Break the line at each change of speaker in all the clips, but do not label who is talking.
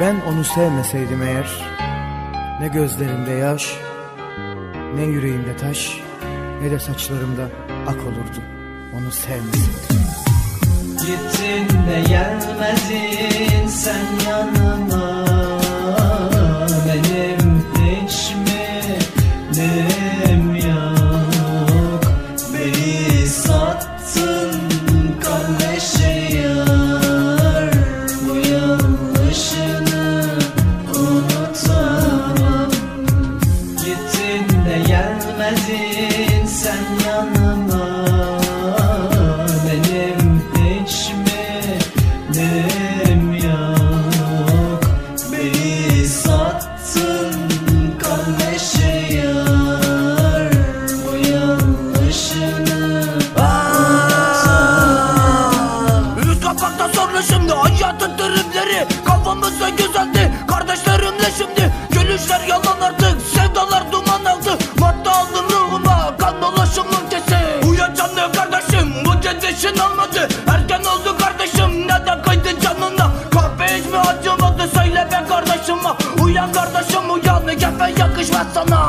Ben onu sevmeseydim eğer Ne gözlerimde yaş Ne yüreğimde taş Ne de saçlarımda ak olurdu Onu sevmeseydim.
Gittin de gelmedin sen yanıma
Üst kapakta sonra şimdi hayatın tripleri. Kafamızda güzeldi kardeşlerimle şimdi. Gülüşler yalan artık sevdalar duman aldı. Madde aldım ruhuma kan dolaşımım kesi Uyan canlı kardeşim bu gidişin olmadı. Erken oldu kardeşim neden kıydı canına? Kahve hiç mi acımadı söyle be kardeşime Uyan kardeşim uyan gefe yakışmaz sana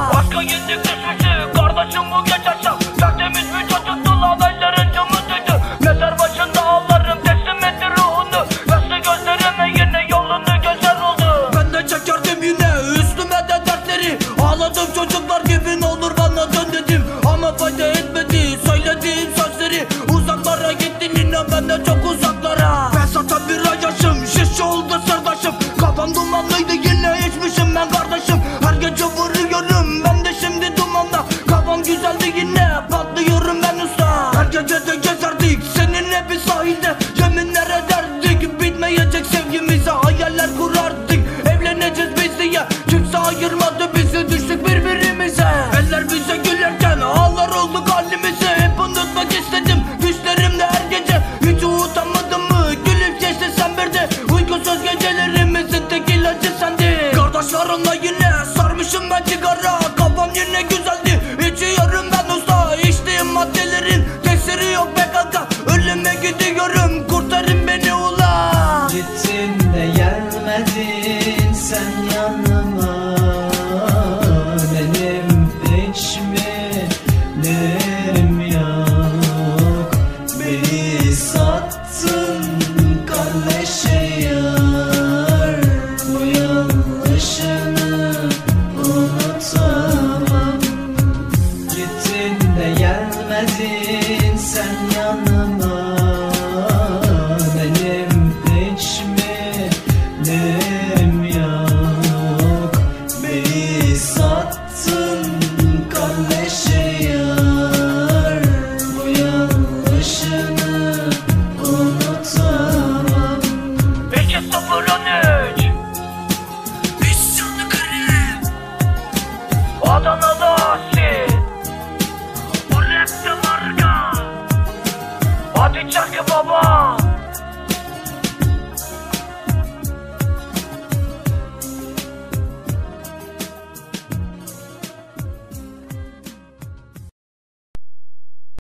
ne olur bana dön dedim Ama fayda etmedi. Söylediğim sözleri Uzaklara gittin. Yine ben de çok uzaklara. Ben zaten bir yaşım şiş oldu sırdaşım. Kafam dumanlıydı yine içmişim ben kardeşim. Her gece vuruyorum ben de şimdi dumanda Kafam güzeldi yine patlıyorum ben usta. Her gece de gezerdik seninle bir sahilde. Yeminler ederdik bitmeyecek sevgimize Hayaller kurardık. Evleneceğiz biz diye Kimse ayırmadı bizi. Düştük Sorunla yine sarmışım ben cigara Kafam yine güzeldi içiyorum ben usta. İçtiğim maddelerin tesiri yok be kanka. Ölüme gidiyorum kurtarın beni ula.
Gittin de gelmedin sen yanıma. Benim hiç mi ne Hiç şarkı baba.